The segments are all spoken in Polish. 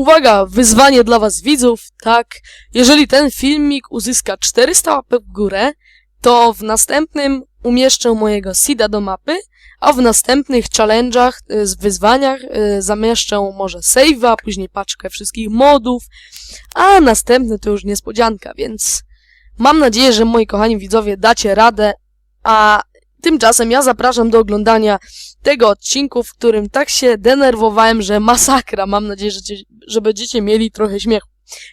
Uwaga, wyzwanie dla was widzów, tak. Jeżeli ten filmik uzyska 400 łapek w górę, to w następnym umieszczę mojego seeda do mapy, a w następnych challenge'ach, y, wyzwaniach y, zamieszczę może save'a, później paczkę wszystkich modów, a następny to już niespodzianka, więc mam nadzieję, że moi kochani widzowie dacie radę, a tymczasem ja zapraszam do oglądania tego odcinku, w którym tak się denerwowałem, że masakra. Mam nadzieję, że, że będziecie mieli trochę śmiechu.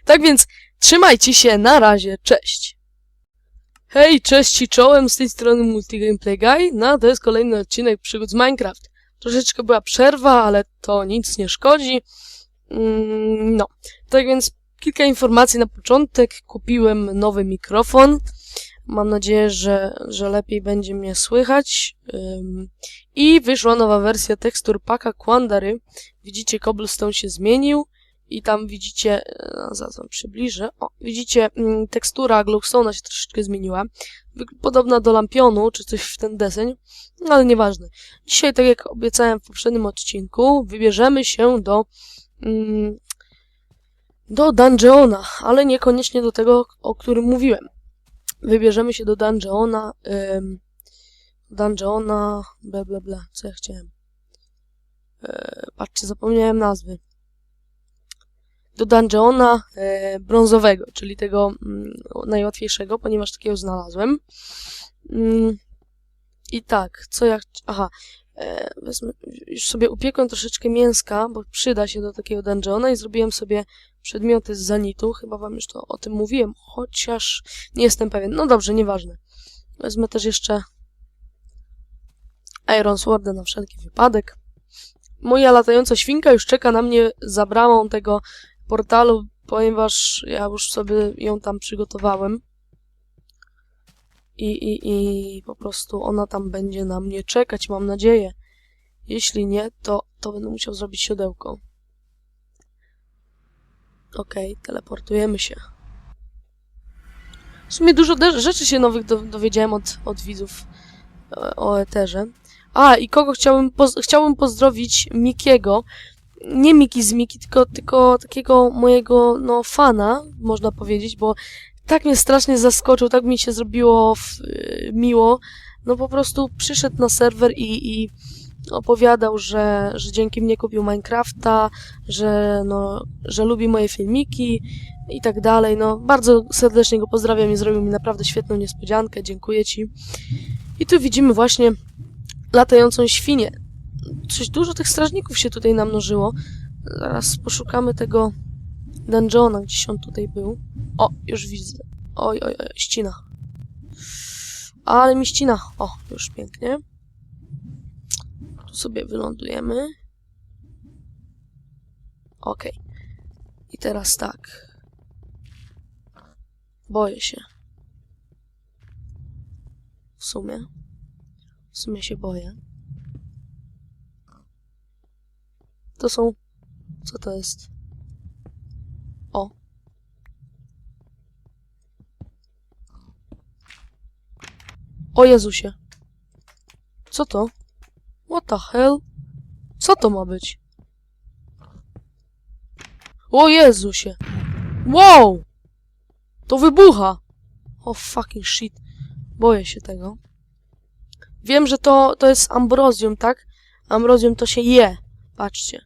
Tak więc trzymajcie się, na razie, cześć. Hej, cześć i czołem, z tej strony Multigameplay Guy, no to jest kolejny odcinek przygód z Minecraft. Troszeczkę była przerwa, ale to nic nie szkodzi. Mm, no, tak więc kilka informacji na początek. Kupiłem nowy mikrofon. Mam nadzieję, że, że lepiej będzie mnie słychać. I wyszła nowa wersja tekstur paka Quandary. Widzicie, cobblestone się zmienił. I tam widzicie, e, zaraz przybliżę, o, widzicie, mm, tekstura glowstone'a się troszeczkę zmieniła. Podobna do lampionu, czy coś w ten deseń, no ale nieważne. Dzisiaj, tak jak obiecałem w poprzednim odcinku, wybierzemy się do, mm, do dungeona, ale niekoniecznie do tego, o którym mówiłem. Wybierzemy się do dungeona, ym, dungeona, bla bla bla, co ja chciałem. E, patrzcie, zapomniałem nazwy do dungeona e, brązowego, czyli tego mm, najłatwiejszego, ponieważ takiego znalazłem. Mm, I tak, co ja... Aha, wezmę, już sobie upiekłem troszeczkę mięska, bo przyda się do takiego dungeona i zrobiłem sobie przedmioty z zanitu. Chyba wam już to o tym mówiłem, chociaż nie jestem pewien. No dobrze, nieważne. Wezmę też jeszcze Iron Sworda na wszelki wypadek. Moja latająca świnka już czeka na mnie za bramą tego portalu, ponieważ ja już sobie ją tam przygotowałem. I, i, I po prostu ona tam będzie na mnie czekać, mam nadzieję. Jeśli nie, to, to będę musiał zrobić siodełko. Okej, teleportujemy się. W sumie dużo rzeczy się nowych do- dowiedziałem od, od widzów e, o Eterze. A, i kogo chciałbym, poz- chciałbym pozdrowić Mikiego, nie Miki z Miki, tylko, tylko takiego mojego, no, fana, można powiedzieć, bo tak mnie strasznie zaskoczył, tak mi się zrobiło w, y, miło. No po prostu przyszedł na serwer i, i opowiadał, że, że dzięki mnie kupił Minecrafta, że, no, że lubi moje filmiki i tak dalej. No, bardzo serdecznie go pozdrawiam i zrobił mi naprawdę świetną niespodziankę. Dziękuję ci. I tu widzimy właśnie latającą świnię coś dużo tych strażników się tutaj namnożyło. Zaraz poszukamy tego dungeona, gdzieś on tutaj był. O, już widzę. Oj, oj, oj, ścina. Ale mi ścina. O, już pięknie. Tu sobie wylądujemy. Okej. I teraz tak. Boję się. W sumie. W sumie się boję. To są... Co to jest? O. O Jezusie. Co to? What the hell? Co to ma być? O Jezusie. Wow! To wybucha! O fucking shit. Boję się tego. Wiem, że to, to jest ambrozjum, tak? Ambrozjum to się je. Patrzcie.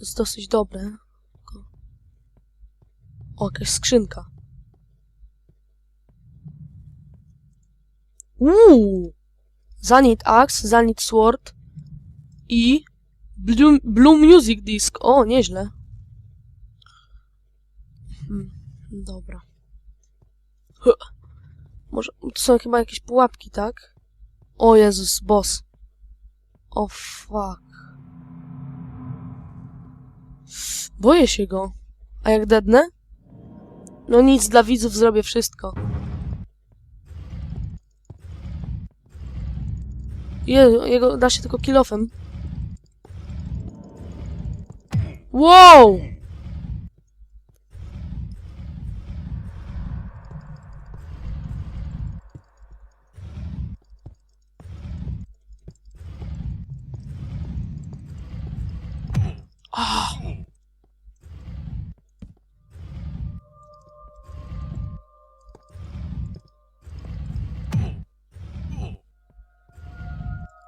Jest dosyć dobre. O, jakaś skrzynka. Uuu! Zanit Axe, Zanit Sword i Blue, Blue Music Disc. O, nieźle. Hmm, dobra. Huh. Może, to są chyba jakieś pułapki, tak? O Jezus, boss. O fuck. Boję się go. A jak dednę? No nic, dla widzów zrobię wszystko. Je, jego da się tylko kilofem. Wow!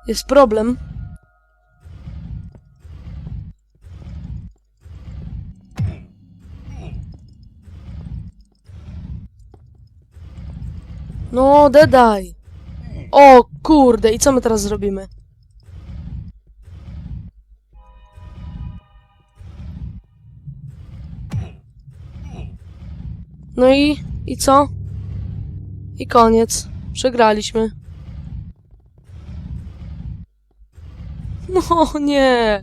Jest problem. No, dedaj. O kurde, i co my teraz zrobimy? No i, i co? I koniec. Przegraliśmy. No nie.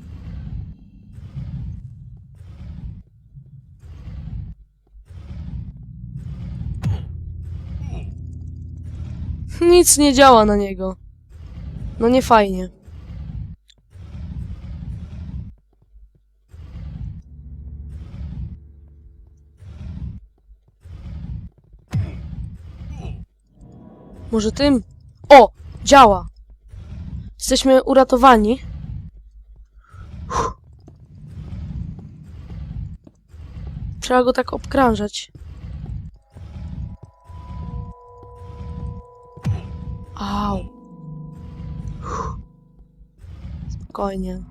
Nic nie działa na niego. No nie fajnie. Może tym? O! Działa! Jesteśmy uratowani. Trzeba go tak obkrążać. Au. Spokojnie.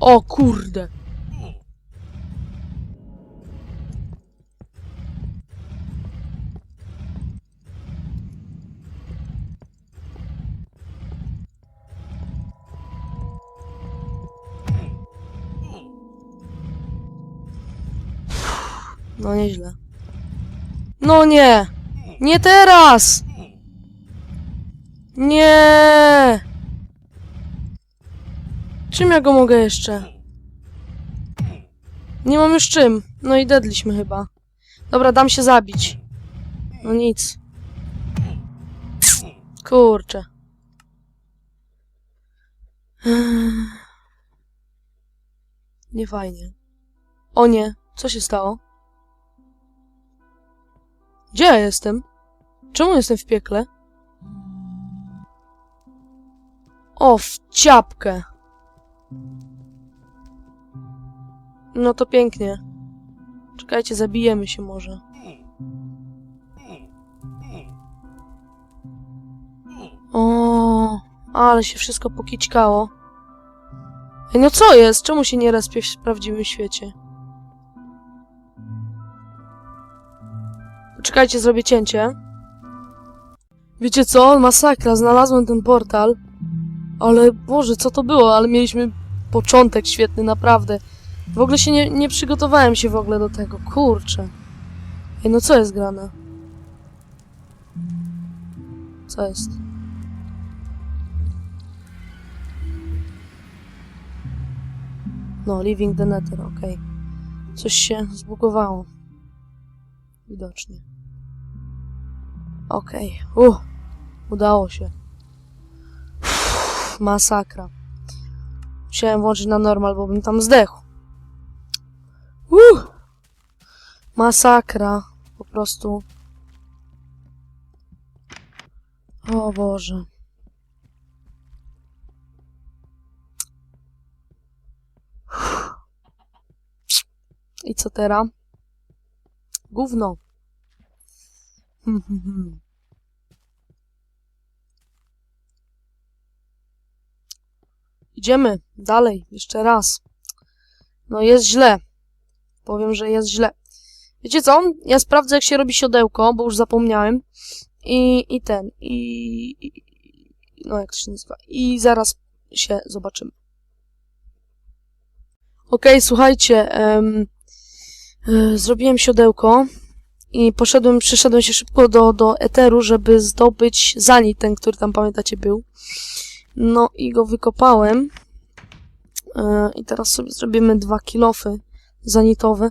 O kurde. Nieźle. No nie! Nie teraz! Nie! Czym ja go mogę jeszcze? Nie mam już czym. No i dedliśmy chyba. Dobra, dam się zabić. No nic. Kurczę. Nie fajnie. O nie, co się stało? Gdzie ja jestem? Czemu jestem w piekle? O, w ciapkę. No to pięknie. Czekajcie, zabijemy się może. O, ale się wszystko pokićkało. Ej, no co jest? Czemu się nie respię w prawdziwym świecie? Czekajcie, zrobię cięcie. Wiecie co? Masakra, znalazłem ten portal. Ale Boże, co to było? Ale mieliśmy początek świetny, naprawdę. W ogóle się nie, nie przygotowałem się w ogóle do tego. Kurczę. Ej, no co jest grane? Co jest? No, Living the Nether, okej. Coś się zbugowało. Widocznie. Okej. Uh, udało się. Uff, masakra. Musiałem włączyć na normal, bo bym tam zdechł. Uh, masakra. Po prostu. O Boże. I co teraz? Gówno. Idziemy dalej, jeszcze raz. No jest źle. Powiem, że jest źle. Wiecie co? Ja sprawdzę, jak się robi siodełko, bo już zapomniałem. I, i ten, i, i... No, jak to się nazywa? I zaraz się zobaczymy. Okej, słuchajcie. em, e, zrobiłem siodełko i poszedłem, przeszedłem się szybko do, do Eteru, żeby zdobyć zanit, ten, który tam pamiętacie był. No i go wykopałem. E, I teraz sobie zrobimy dwa kilofy zanitowe.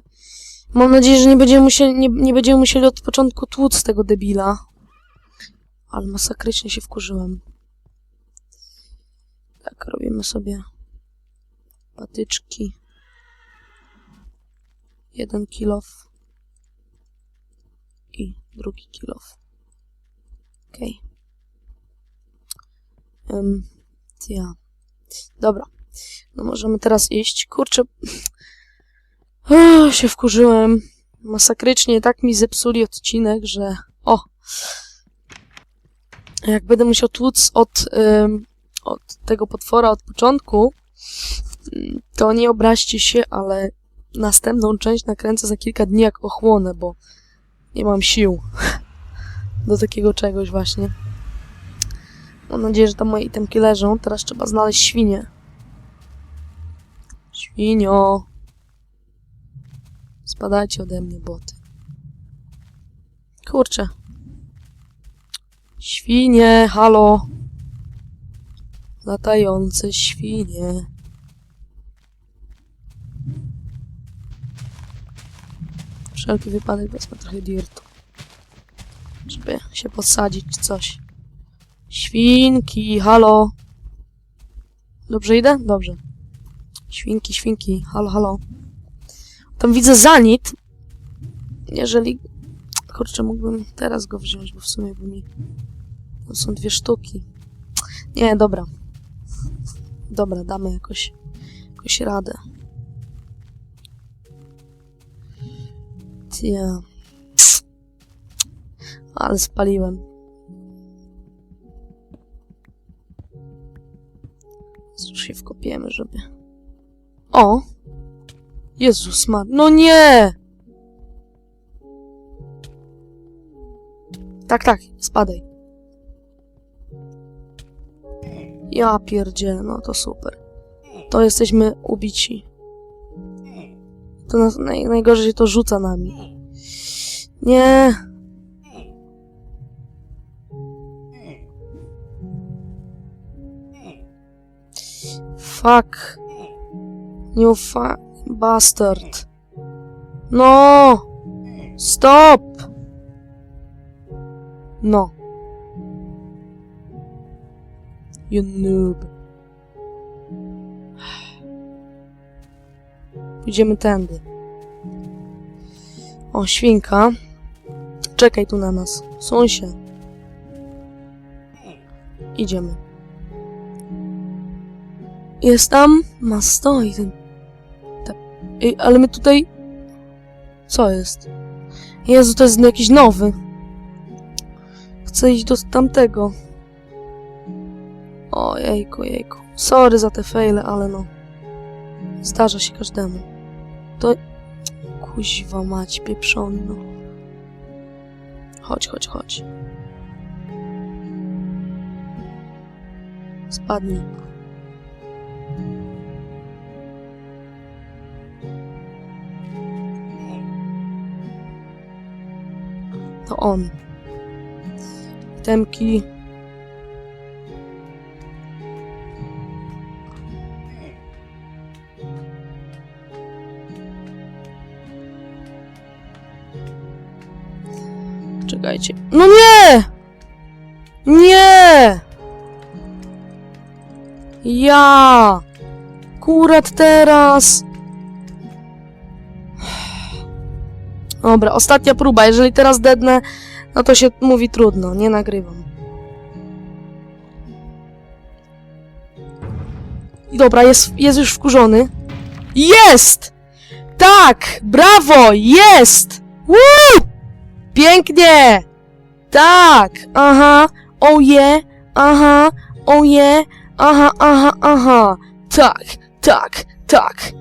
Mam nadzieję, że nie będziemy musieli, nie, nie będziemy musieli od początku tłuc tego debila. Ale masakrycznie się wkurzyłem. Tak, robimy sobie patyczki. Jeden kilof. Drugi kilof. Okej. Okay. Um, ja. Dobra. No możemy teraz iść. Kurczę. Uff, się wkurzyłem. Masakrycznie tak mi zepsuli odcinek, że O! Jak będę musiał tłuc od, ym, od tego potwora od początku, to nie obraźcie się, ale następną część nakręcę za kilka dni jak ochłonę, bo nie mam sił do takiego czegoś właśnie. Mam nadzieję, że tam moje itemki leżą. Teraz trzeba znaleźć świnię. Świnio. Spadajcie ode mnie, boty. Kurczę. Świnie, halo. Latające świnie. Wszelki wypadek wezmę trochę dirtu. Żeby się posadzić czy coś. Świnki, halo. Dobrze idę? Dobrze. Świnki, świnki, halo, halo. Tam widzę zanit. Jeżeli... Kurczę, mógłbym teraz go wziąć, bo w sumie by mi... To są dwie sztuki. Nie, dobra. Dobra, damy jakoś... jakoś radę. Ja. Ale spaliłem. Już się wkopiemy, żeby... O! Jezus ma... No nie! Tak, tak, spadaj. Ja pierdzielę, no to super. To jesteśmy ubici. To nas, naj, najgorzej się to rzuca nami. Nie! Fuck. You fuck bastard. No! Stop! No. You noob. Pójdziemy tędy. O, świnka. Czekaj tu na nas. Suń się. Idziemy. Jest tam? Ma stoi ten... Ta... Ej, ale my tutaj... Co jest? Jezu, to jest jakiś nowy. Chcę iść do tamtego. O, jejku, jejku. Sorry za te fejle, ale no... Zdarza się każdemu. To... Kuźwa mać, pieprzony, no. Chodź, chodź, chodź. Spadnij. To on. Temki. No nie! Nie! Ja! Kurat teraz! Dobra, ostatnia próba. Jeżeli teraz dednę, no to się mówi trudno, nie nagrywam. Dobra, jest, jest już wkurzony. Jest! Tak! Brawo! Jest! Woo! Pięknie! Tak! Aha! Yeah! Aha! Yeah! Aha, aha, aha! Tak! Tak! Tak!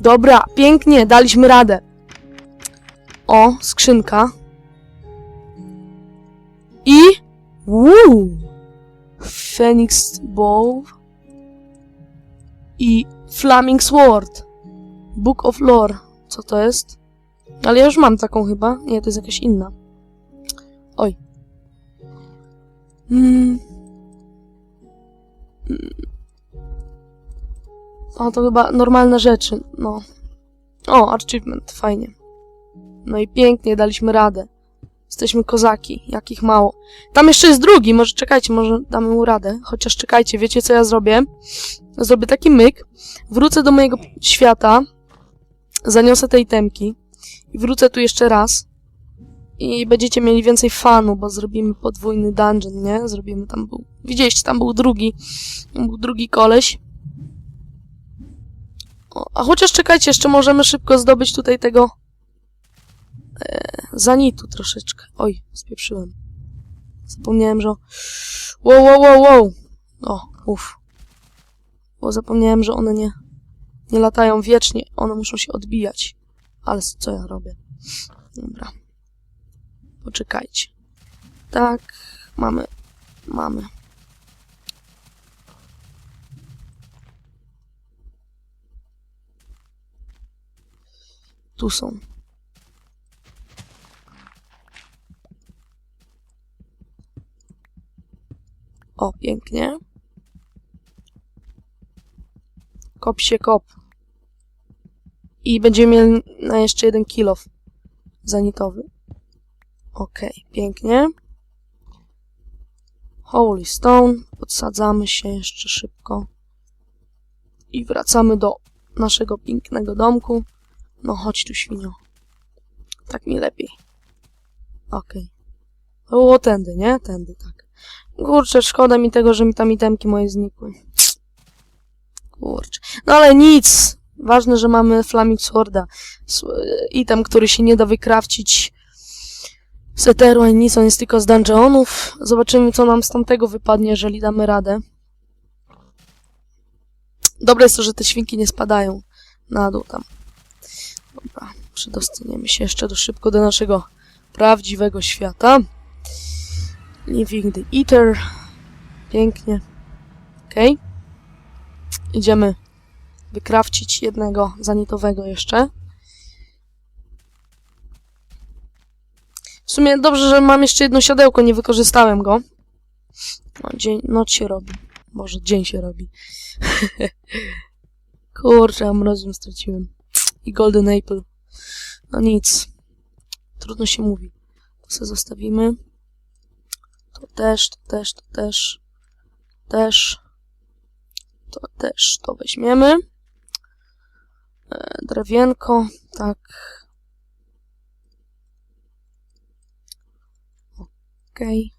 Dobra, pięknie, daliśmy radę. O, skrzynka. I... Woo! Phoenix Bow. I Flaming Sword. Book of Lore. Co to jest? Ale ja już mam taką chyba. Nie, to jest jakaś inna. Oj. Mm. O, to chyba normalne rzeczy. No. O, achievement. Fajnie. No i pięknie, daliśmy radę. Jesteśmy kozaki, jakich mało. Tam jeszcze jest drugi, może czekajcie, może damy mu radę. Chociaż czekajcie, wiecie co ja zrobię? Zrobię taki myk, wrócę do mojego świata, zaniosę tej temki i wrócę tu jeszcze raz. I będziecie mieli więcej fanu, bo zrobimy podwójny dungeon, nie? Zrobimy tam był... Widzieliście, tam był drugi, tam był drugi koleś. O, a chociaż czekajcie, jeszcze możemy szybko zdobyć tutaj tego zanitu troszeczkę. Oj, spieprzyłem. Zapomniałem, że... Wow, wow, wow, wow! O, uff. Bo zapomniałem, że one nie, nie latają wiecznie. One muszą się odbijać. Ale co ja robię? Dobra. Poczekajcie. Tak, mamy, mamy. Tu są. O, pięknie. Kop się kop. I będziemy mieli na jeszcze jeden kilof zanitowy. Okej, pięknie. Holy Stone. Podsadzamy się jeszcze szybko. I wracamy do naszego pięknego domku. No chodź tu, świnio. Tak mi lepiej. To było tędy, nie? Tędy, tak. Kurczę, szkoda mi tego, że mi tam itemki moje znikły. Kurczę. No ale nic. Ważne, że mamy Flaming Sworda. Item, który się nie da wykrawcić z Eteru, ani nic, on jest tylko z dungeonów. Zobaczymy, co nam z tamtego wypadnie, jeżeli damy radę. Dobre jest to, że te świnki nie spadają na dół tam. Dobra, przedostaniemy się jeszcze do szybko do naszego prawdziwego świata. Living the Eater. Pięknie. Okej. Idziemy wykrawcić jednego zanitowego jeszcze. Sumie dobrze, że mam jeszcze jedno siadełko, nie wykorzystałem go. No, dzień, noc się robi. Może dzień się robi. Kurczę, mam rozum straciłem. I Golden Apple. No nic. Trudno się mówi. To sobie zostawimy. To też, to też, to też. Też. To też to weźmiemy. E, drewienko, tak. Okej.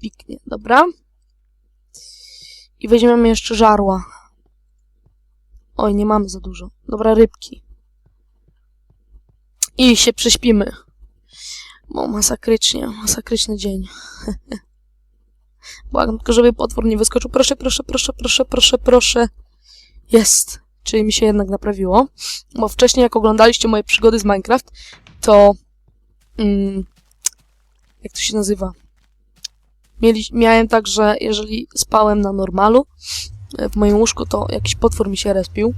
Piknie, dobra. I weźmiemy jeszcze żarła. Oj, nie mamy za dużo. Dobra, rybki. I się prześpimy. Bo masakrycznie, masakryczny dzień. Błagam tylko, żeby potwór nie wyskoczył. Proszę, proszę, proszę, proszę, proszę, proszę. Jest. Czyli mi się jednak naprawiło. Bo wcześniej, jak oglądaliście moje przygody z Minecraft, to... Mm, jak to się nazywa? Mieli, miałem tak, że jeżeli spałem na normalu, e, w moim łóżku, to jakiś potwór mi się respił.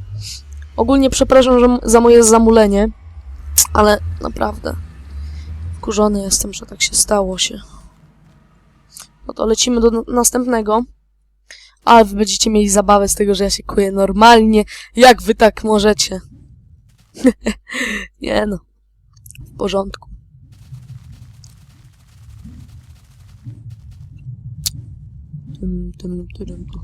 Ogólnie przepraszam że, za moje zamulenie, ale naprawdę wkurzony jestem, że tak się stało się. No to lecimy do następnego. Ale wy będziecie mieli zabawę z tego, że ja się kuję normalnie. Jak wy tak możecie? Nie no. W porządku. Tum, tudum, tu.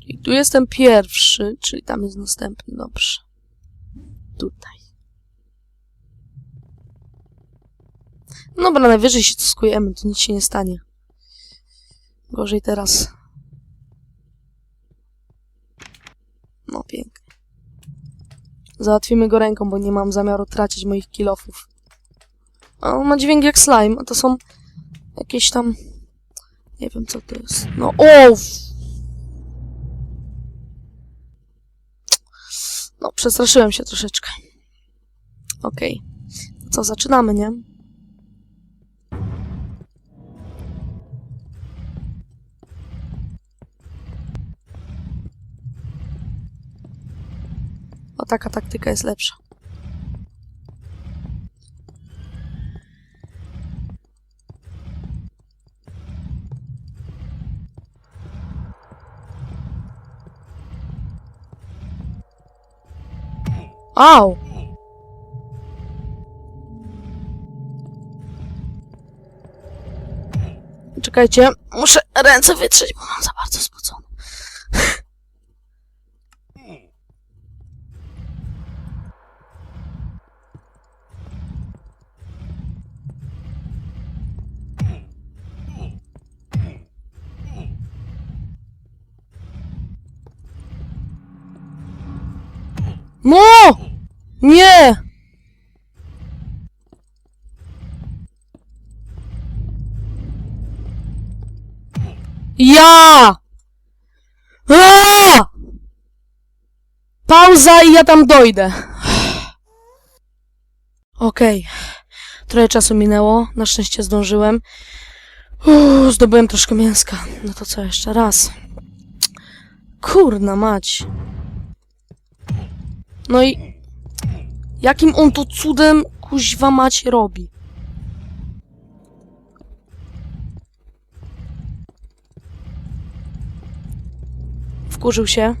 Czyli tu jestem pierwszy, czyli tam jest następny, dobrze. Tutaj. Dobra, najwyżej się skujemy, to nic się nie stanie. Gorzej teraz. No, pięknie. Załatwimy go ręką, bo nie mam zamiaru tracić moich kilofów. A on ma dźwięk jak slime, a to są jakieś tam... Nie wiem, co to jest. No, o! No, przestraszyłem się troszeczkę. Okej. Co, zaczynamy, nie? O, taka taktyka jest lepsza. Au! Czekajcie, muszę ręce wytrzeć, bo mam za bardzo spocone. No! Nie! Ja! Aaa! Pauza i ja tam dojdę. Okej. Trochę czasu minęło. Na szczęście zdążyłem. Uuu, zdobyłem troszkę mięska. No to co jeszcze raz? Kurna mać. No i... Jakim on to cudem kuźwa mać robi? Wkurzył się.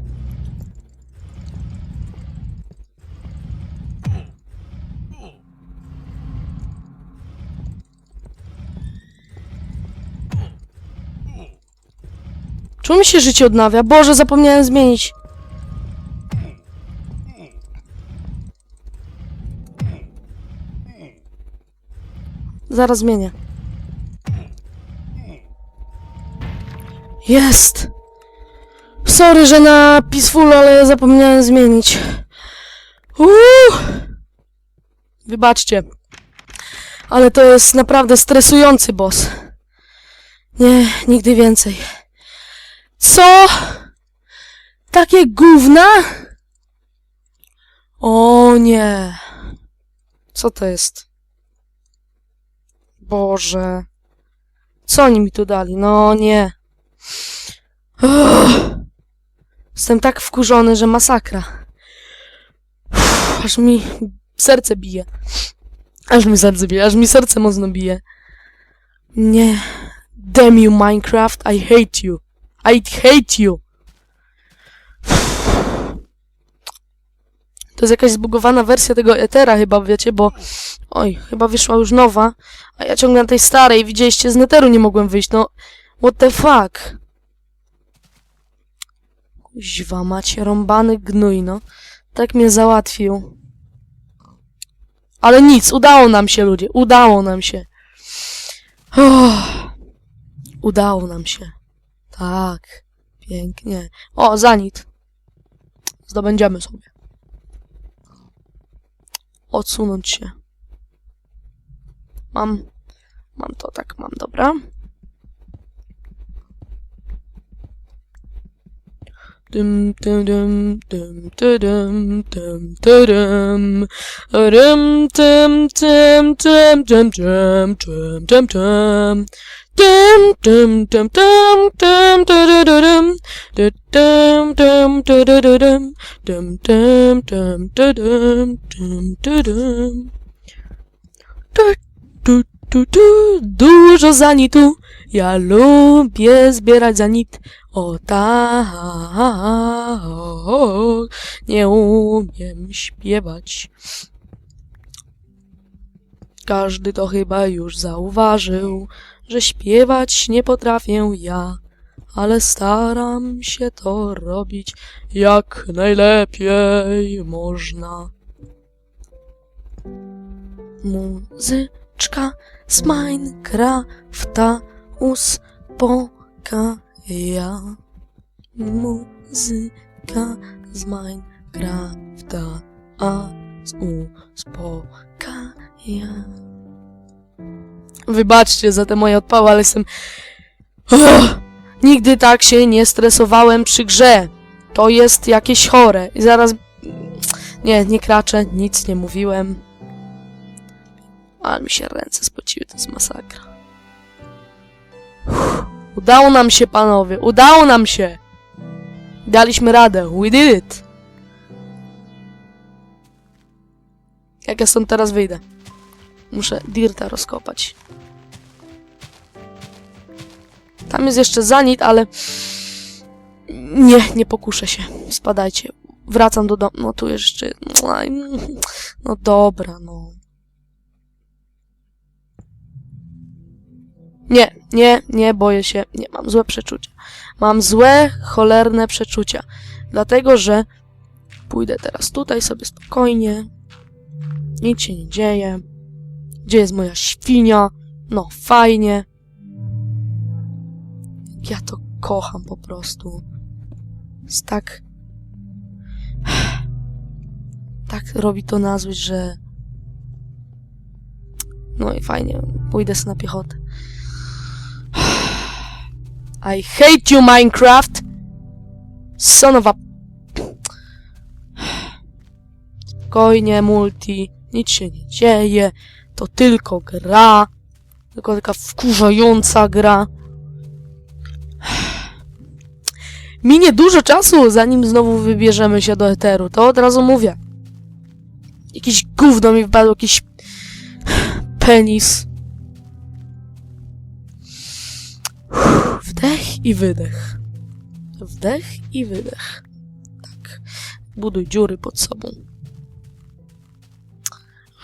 Czemu mi się życie odnawia? Boże, zapomniałem zmienić. Zaraz zmienię. Jest! Sorry, że na Peaceful, ale zapomniałem zmienić. Uuu! Wybaczcie. Ale to jest naprawdę stresujący boss. Nie, nigdy więcej. Co? Takie gówna? O nie. Co to jest? Boże. Co oni mi tu dali? No nie. Jestem tak wkurzony, że masakra. Aż mi serce bije. Aż mi serce bije, aż mi serce mocno bije. Nie. Damn you, Minecraft, I hate you. I hate you. To jest jakaś zbugowana wersja tego Ethera chyba, wiecie, bo... Oj, chyba wyszła już nowa, a ja ciągle na tej starej, widzieliście, z Netheru nie mogłem wyjść, no... What the fuck? Kuźwa macie, rąbany gnój, no. Tak mnie załatwił. Ale nic, udało nam się, ludzie, udało nam się. Uff. Udało nam się. Tak, pięknie. O, zanit. Zdobędziemy sobie. Odsunąć się. Mam, mam to tak, mam, dobra. Dum, dum, dum, dum, dum, dum, dum, dum, dum, dum, dum, dum, dum, dum, dum, dum. Dum dum dum dum dum dum dum. Dum dum dum dum. Dum dum dum dum dum dum dum dum. Du, du, du, du, Dużo zanitu, ja lubię zbierać zanit. O tak, nie umiem śpiewać. Każdy to chyba już zauważył że śpiewać nie potrafię ja, ale staram się to robić jak najlepiej można. Muzyczka z Minecrafta uspokaja. Muzyka z Minecrafta a uspokaja. Wybaczcie za te moje odpały, ale jestem... Uff, nigdy tak się nie stresowałem przy grze. To jest jakieś chore. I zaraz... Nie, nie kraczę, nic nie mówiłem. Ale mi się ręce spociły, to jest masakra. Uff, udało nam się, panowie, udało nam się! Daliśmy radę, we did it! Jak ja stąd teraz wyjdę? Muszę Dirta rozkopać. Tam jest jeszcze zanit, ale... Nie, nie pokuszę się. Spadajcie. Wracam do domu. No tu jeszcze... No dobra, no. Nie, nie, nie, boję się. Nie, mam złe przeczucia. Mam złe, cholerne przeczucia. Dlatego, że pójdę teraz tutaj sobie spokojnie. Nic się nie dzieje. Gdzie jest moja świnia? No, fajnie. Ja to kocham po prostu. Jest tak... tak robi to na złość, że... No i fajnie, pójdę sobie na piechotę. I hate you, Minecraft! Son of a... Spokojnie, multi, nic się nie dzieje, to tylko gra, tylko taka wkurzająca gra. Minie dużo czasu, zanim znowu wybierzemy się do Eteru, to od razu mówię. Jakiś gówno mi wpadł, jakiś penis. Wdech i wydech. Wdech i wydech. Tak. Buduj dziury pod sobą.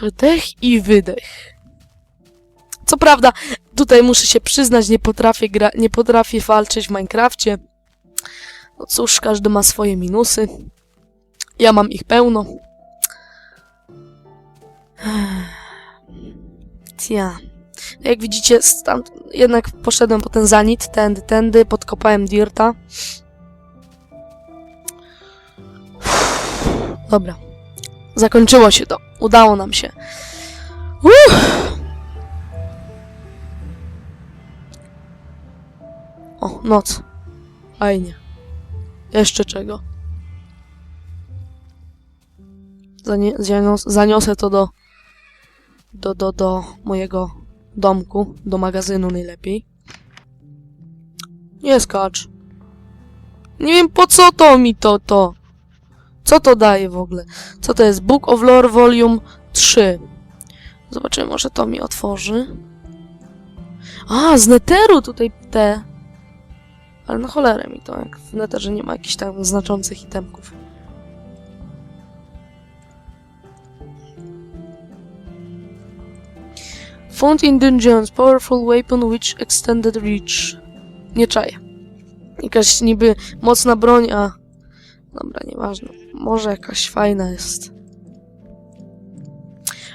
Wdech i wydech. Co prawda, tutaj muszę się przyznać, nie potrafię gra, nie potrafię walczyć w Minecrafcie. No cóż, każdy ma swoje minusy. Ja mam ich pełno. Tia. Jak widzicie, stamtąd jednak poszedłem po ten zanit, tędy, tędy, podkopałem dirta. Dobra. Zakończyło się to. Udało nam się. Uff. O, noc. Fajnie. Jeszcze czego? Zanie, zanios, zaniosę to do, do, do, do mojego domku, do magazynu najlepiej. Nie skacz. Nie wiem po co to mi to, to. Co to daje w ogóle? Co to jest? Book of Lore Volume 3. Zobaczymy, może to mi otworzy. A, z Netheru tutaj te. Ale na cholerę mi to, jak w Netherze nie ma jakichś tam znaczących itemków. Found in dungeons, powerful weapon which extended reach. Nie czaję. Jakaś niby mocna broń, a... Dobra, nieważne. Może jakaś fajna jest.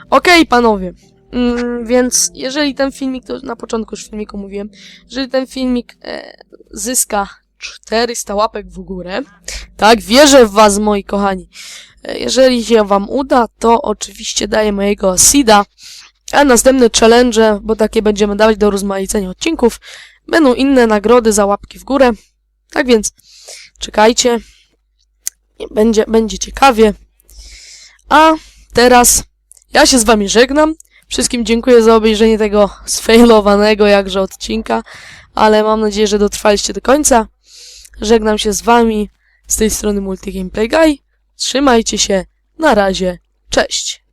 Okej, panowie. Mm, więc jeżeli ten filmik, to na początku już filmiku mówiłem, jeżeli ten filmik e, zyska 400 łapek w górę, tak, wierzę w was, moi kochani. E, jeżeli się wam uda, to oczywiście daję mojego seeda, a następne challenge, bo takie będziemy dawać do rozmaicenia odcinków, będą inne nagrody za łapki w górę. Tak więc czekajcie. Będzie, będzie ciekawie. A teraz ja się z wami żegnam. Wszystkim dziękuję za obejrzenie tego sfailowanego jakże odcinka, ale mam nadzieję, że dotrwaliście do końca. Żegnam się z wami z tej strony Multi Gameplay Guy. Trzymajcie się. Na razie. Cześć.